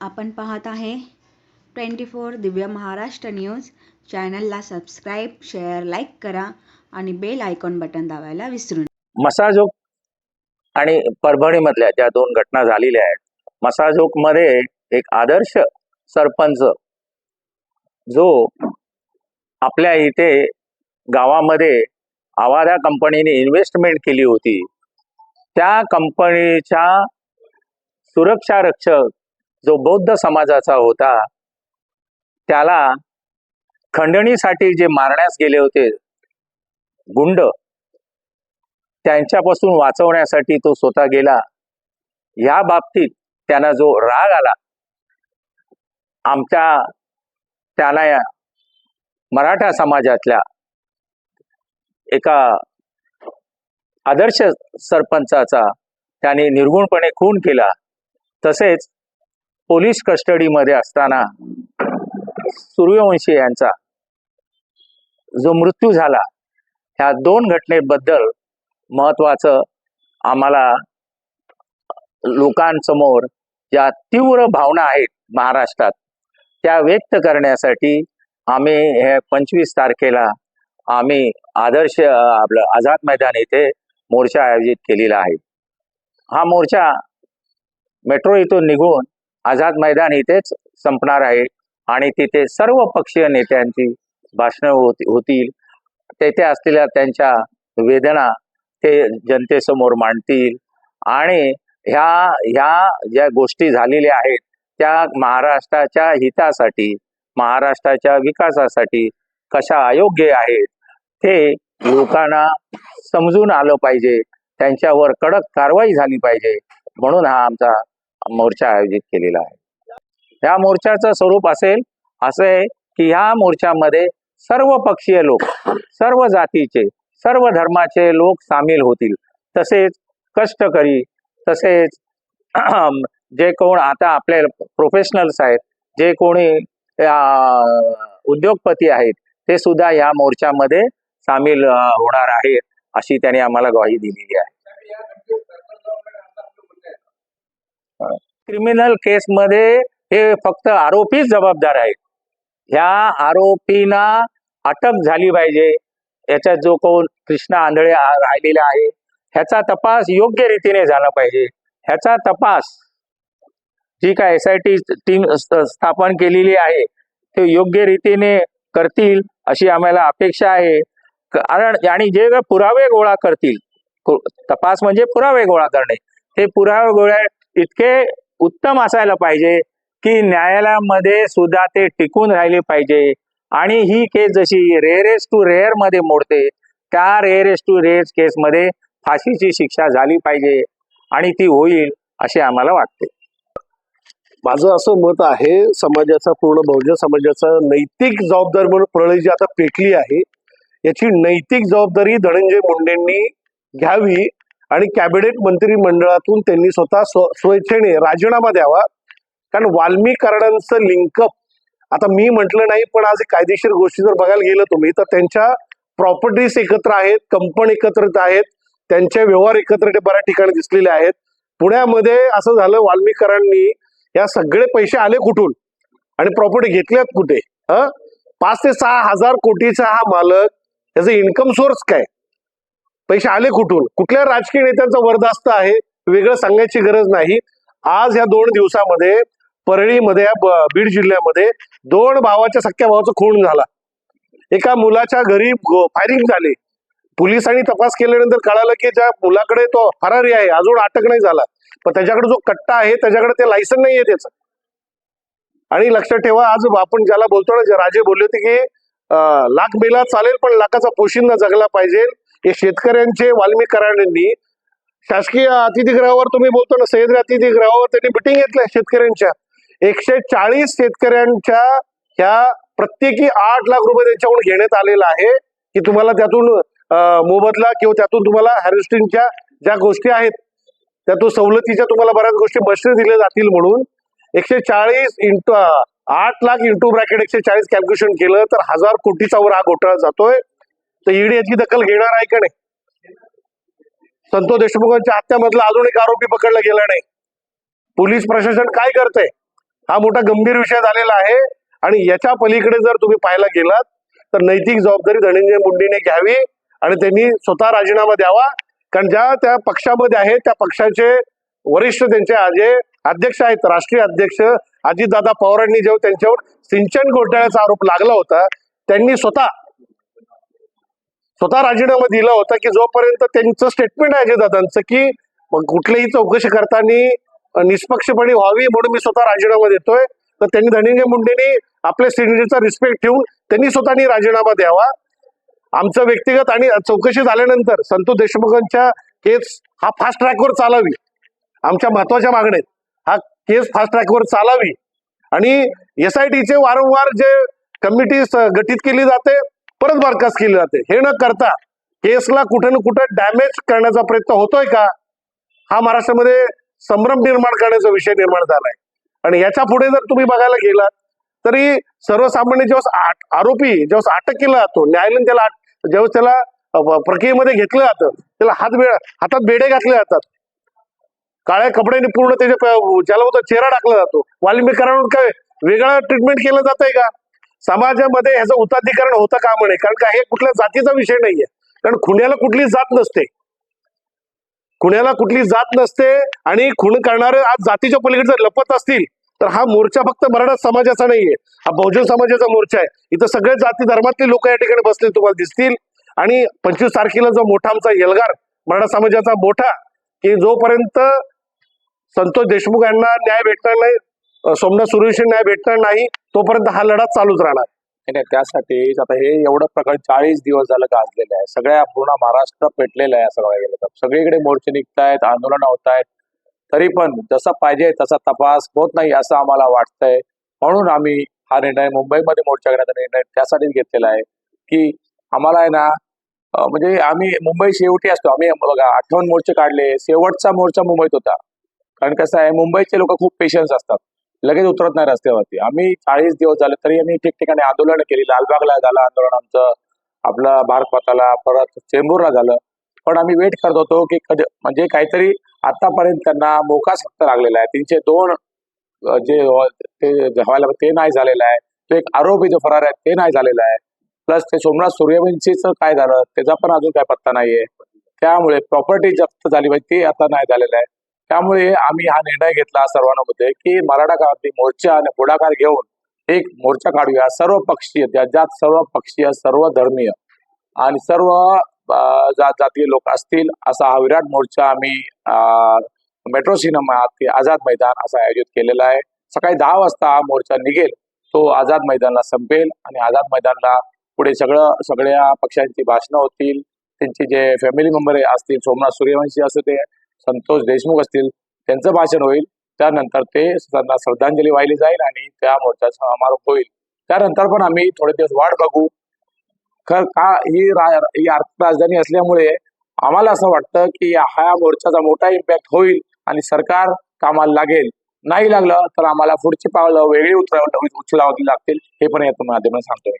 आपण पाहत आहे twenty four Divya Maharashtra news. चॅनलला सबस्क्राईब शेअर लाईक करा आणि बेल आयकॉन बटन दाबायला विसरू मसाजोक मसाजोग आणि परभणीमधल्या ज्या दोन घटना झालेल्या आहेत मसाजोगमध्ये एक आदर्श सरपंच जो आपल्या इथे गावामध्ये आवारा कंपनीने इन्व्हेस्टमेंट केली होती. त्या कंपनीच्या सुरक्षा रक्षक जो बौद्ध समाजाचा होता त्याला खंडणीसाठी जे मारण्यास गेले होते गुंड त्यांच्यापासून वाचवण्यासाठी तो स्वतः गेला. या बाबतीत त्यांना जो राग आला आमच्या त्याला या मराठा समाजातल्या एका आदर्श सरपंचाचा त्याने निर्गुणपणे खून केला. तसेच पोलीस कस्टडीमध्ये असताना सूर्यवंशी यांचा जो मृत्यू झाला ह्या दोन घटनेबद्दल महत्वाचं आम्हाला लोकांसमोर ज्या तीव्र भावना आहेत महाराष्ट्रात त्या व्यक्त करण्यासाठी आम्ही हे पंचवीस तारखेला आम्ही आदर्श आपलं आझाद मैदान येथे मोर्चा आयोजित केलेला आहे. हा मोर्चा मेट्रो इथून निघून आझाद मैदान इथेच संपणार आहे. आणि तिथे सर्व पक्षीय नेत्यांची भाषणं होती होतील. तेथे असलेल्या त्यांच्या वेदना ते जनतेसमोर मांडतील. आणि ह्या ह्या ज्या गोष्टी झालेल्या आहेत त्या महाराष्ट्राच्या हितासाठी महाराष्ट्राच्या विकासासाठी कशा अयोग्य आहेत ते लोकांना समजून आलं पाहिजे. त्यांच्यावर कडक कारवाई झाली पाहिजे. म्हणून हा आमचा मोर्चा आयोजित केलेला आहे. या मोर्चाचं स्वरूप असेल असं आहे की ह्या मोर्चामध्ये सर्व पक्षीय लोक सर्व जातीचे सर्व धर्माचे लोक सामील होतील. तसेच कष्टकरी तसेच जे कोण आता आपले प्रोफेशनल्स आहेत जे कोणी उद्योगपती आहेत ते सुद्धा या मोर्चामध्ये सामील होणार आहेत अशी त्यांनी आम्हाला ग्वाही दिलेली आहे. क्रिमिनल केसमध्ये हे फक्त आरोपीच जबाबदार आहेत. ह्या आरोपींना अटक झाली पाहिजे. याच्यात जो कोण कृष्णा आंधळे राहिलेला आहे ह्याचा तपास योग्य रीतीने झाला पाहिजे. ह्याचा तपास जी काय एस आय टी टीम स्थापन केलेली आहे ते योग्य रीतीने करतील अशी आम्हाला अपेक्षा आहे. कारण आणि जे पुरावे गोळा करतील तपास म्हणजे पुरावे गोळा करणे. ते पुरावे गोळा इतके उत्तम असायला पाहिजे की न्यायालयामध्ये सुद्धा ते टिकून राहिले पाहिजे. आणि ही केस जशी रेअरेस्ट टू रेअरमध्ये मोडते त्या रेअरेस्ट टू रेअर केस मध्ये फाशीची शिक्षा झाली पाहिजे आणि ती होईल असे आम्हाला वाटते. माझं असं मत आहे समाजाचा पूर्ण बहुजन समाजाचा नैतिक जबाबदारी म्हणून प्रळय जी आता पेटली आहे याची नैतिक जबाबदारी धनंजय मुंडेंनी घ्यावी आणि कॅबिनेट मंत्रिमंडळातून त्यांनी स्वतः स्व- स्वेच्छेने राजीनामा द्यावा. कारण वाल्मी लिंकअप आता मी म्हटलं नाही पण आज कायदेशीर गोष्टी जर बघायला गेलं तुम्ही तर त्यांच्या प्रॉपर्टीज एकत्र आहेत कंपनी एकत्रित आहेत त्यांचे व्यवहार एकत्र ते बऱ्याच ठिकाणी दिसलेले आहेत. पुण्यामध्ये असं झालं वाल्मीकरांनी या सगळे पैसे आले कुठून? आणि प्रॉपर्टी घेतल्यात कुठे? पाच ते सहा हजार कोटीचा हा मालक त्याचं इन्कम सोर्स काय? पैसे आले कुठून? कुठल्या राजकीय नेत्यांचं वरदास्त आहे? वेगळं सांगायची गरज नाही. आज या दोन दिवसामध्ये परळीमध्ये बीड जिल्ह्यामध्ये दोन भावाच्या सख्या भावाचा खून झाला. एका मुलाच्या घरी फायरिंग झाली. पोलिसांनी तपास केल्यानंतर कळालं की त्या मुलाकडे तो फरारी आहे अजून अटक नाही झाला. पण त्याच्याकडे जो कट्टा आहे त्याच्याकडे ते लायसन नाही आहे त्याचं. आणि लक्षात ठेवा आज आपण ज्याला बोलतो ना जे राजे बोलले होते की लाख मेला चालेल पण लाखाचा पोशिंदा जगला पाहिजे. हे शेतकऱ्यांचे वाल्मीकरांनी शासकीय अतिथीगृहावर तुम्ही बोलतो ना सह्याद्री अतिथीगृहावर त्यांनी मिटिंग घेतल्या शेतकऱ्यांच्या. एकशे चाळीस शेतकऱ्यांच्या ह्या प्रत्येकी आठ लाख रुपये त्यांच्याकडून घेण्यात आलेला आहे की तुम्हाला त्यातून मोबदला किंवा त्यातून तुम्हाला हार्वेस्टिंगच्या ज्या गोष्टी आहेत त्यातून सवलतीच्या तुम्हाला बऱ्याच गोष्टी मशीन दिल्या जातील म्हणून. एकशे चाळीस इंटू आठ लाख इंटू ब्रॅकेट एकशे चाळीस कॅल्क्युलेशन केलं तर हजार कोटीचा वर हा घोटाळा जातोय. तर ईडी याची दखल घेणार आहे का नाही? संतोष देशमुखांच्या हत्यामधला अजून एक आरोपी पकडला गेला नाही. पोलीस प्रशासन काय करतंय? हा मोठा गंभीर विषय झालेला आहे आणि याच्या पलीकडे जर तुम्ही पाहायला गेलात तर नैतिक जबाबदारी धनंजय मुंडेने घ्यावी आणि त्यांनी स्वतः राजीनामा द्यावा. कारण ज्या त्या पक्षामध्ये आहेत त्या पक्षाचे वरिष्ठ त्यांचे जे अध्यक्ष आहेत राष्ट्रीय अध्यक्ष अजितदादा पवारांनी जेव्हा त्यांच्यावर सिंचन घोटाळ्याचा आरोप लागला होता त्यांनी स्वतः स्वतः राजीनामा दिला होता की जोपर्यंत त्यांचं स्टेटमेंट आहे अजयदादांचं की मग कुठलीही चौकशी करताना निष्पक्षपणे व्हावी म्हणून मी स्वतः राजीनामा देतोय तर त्यांनी धनंजय मुंडेनी आपल्या सिनियरचा रिस्पेक्ट ठेवून त्यांनी स्वतःनी राजीनामा द्यावा. आमचं व्यक्तिगत आणि चौकशी झाल्यानंतर संतोष देशमुखांच्या केस हा फास्ट ट्रॅकवर चालावी. आमच्या महत्त्वाच्या मागण्या हा केस फास्ट ट्रॅकवर चालावी. आणि एस आय टीचे वारंवार जे कमिटी गठीत केली जाते परत बरखास्त केली जाते. हे न करता केसला कुठे ना कुठं डॅमेज करण्याचा प्रयत्न होतोय का? हा महाराष्ट्रामध्ये संभ्रम निर्माण करण्याचा विषय निर्माण झालाय. आणि याच्यापुढे जर तुम्ही बघायला गेलात तरी सर्वसामान्य जेव्हा आरोपी जेव्हा अटक केला जातो न्यायालयाने त्याला जेव्हा त्याला प्रक्रियेमध्ये घेतलं जातं त्याला हात बेड हातात बेडे घातले जातात. काळ्या कपड्याने पूर्ण त्याच्या ज्याला होता चेहरा टाकला जातो. वाल्मिकरांवर काय वेगळं ट्रीटमेंट केलं जात आहे का? समाजामध्ये ह्याचं उताधीकरण होतं का म्हणे? कारण का हे कुठल्या जातीचा विषय नाहीये. कारण खुण्याला कुठली जात नसते. खुण्याला कुठली जात नसते आणि खूण करणारे आज जातीच्या पलीकडे जर लपत असतील तर हा मोर्चा फक्त मराठा समाजाचा नाहीये. हा बहुजन समाजाचा मोर्चा आहे. इथं सगळे जाती धर्मातले लोक या ठिकाणी बसले तुम्हाला दिसतील. आणि पंचवीस तारखेला जो मोठा आमचा एल्गार मराठा समाजाचा मोठा की जोपर्यंत संतोष देशमुख यांना न्याय भेटणार नाही सोमनाथ सुरेशी न्याय भेटणार नाही तोपर्यंत हा लढा चालूच राहणार. नाही नाही, त्यासाठी आता हे एवढं प्रकार चाळीस दिवस झालं गाजलेलं आहे. सगळ्या पूर्ण महाराष्ट्र पेटलेलं आहे असं बघायला गेलं तर. सगळीकडे मोर्चे निघतायत आंदोलन होत आहेत तरी पण जसा पाहिजे तसा तपास होत नाही असं आम्हाला वाटतंय. म्हणून आम्ही हा निर्णय मुंबईमध्ये मोर्चा घेण्याचा निर्णय त्यासाठीच घेतलेला आहे की आम्हाला आहे ना म्हणजे आम्ही मुंबई शेवटी असतो. आम्ही बघा आठवण मोर्चे काढले. शेवटचा मोर्चा मुंबईत होता. कारण कसं आहे मुंबईचे लोक खूप पेशन्स असतात. लगेच उतरत नाही रस्त्यावरती. आम्ही चाळीस दिवस झाले तरी आम्ही ठिकठिकाणी आंदोलन केली लालबागला झालं आंदोलन आमचं. आपलं भारतमाताला परत चेंबूरला झालं. पण आम्ही वेट करत होतो की कधी म्हणजे काहीतरी आतापर्यंत त्यांना मोकाच फक्त लागलेला आहे. तीनशे दोन जे ते व्हायला ते नाही झालेलं आहे. तो एक आरोपी जो फरार आहे ते नाही झालेला आहे. प्लस ते सोमनाथ सूर्यवंशीचं काय झालं त्याचा पण अजून काय पत्ता नाहीये. त्यामुळे प्रॉपर्टी जप्त झाली पाहिजे ते आता नाही झालेलं आहे. त्यामुळे आम्ही हा निर्णय घेतला सर्वांमध्ये की मराठा क्रांती मोर्चा आणि पुढाकार घेऊन एक मोर्चा काढूया. सर्व पक्षीय ज्यात सर्व पक्षीय सर्व धर्मीय आणि सर्व जात जातीय लोक असतील असा हा विराट मोर्चा आम्ही मेट्रो सिनेमा ते आझाद मैदान असा आयोजित केलेला आहे. सकाळी दहा वाजता हा मोर्चा निघेल तो आझाद मैदानला संपेल आणि आझाद मैदानला पुढे सगळं सगळ्या पक्षांची भाषणं होतील. त्यांचे जे फॅमिली मेंबर असतील सोमनाथ सूर्यवंशी असू दे संतोष देशमुख असतील त्यांचं भाषण होईल. त्यानंतर ते त्यांना श्रद्धांजली वाहिली जाईल आणि त्या मोर्चाचा समारोप होईल. त्यानंतर पण आम्ही थोडे दिवस वाट बघू. खर का ही ही आर्थिक राजधानी असल्यामुळे आम्हाला असं वाटतं की हा मोर्चाचा मोठा इम्पॅक्ट होईल आणि सरकार कामाला लागेल. नाही लागलं तर आम्हाला पुढची पावलं वेगळी उचलावी उचलावी लागतील हे पण या माध्यमात सांगतोय.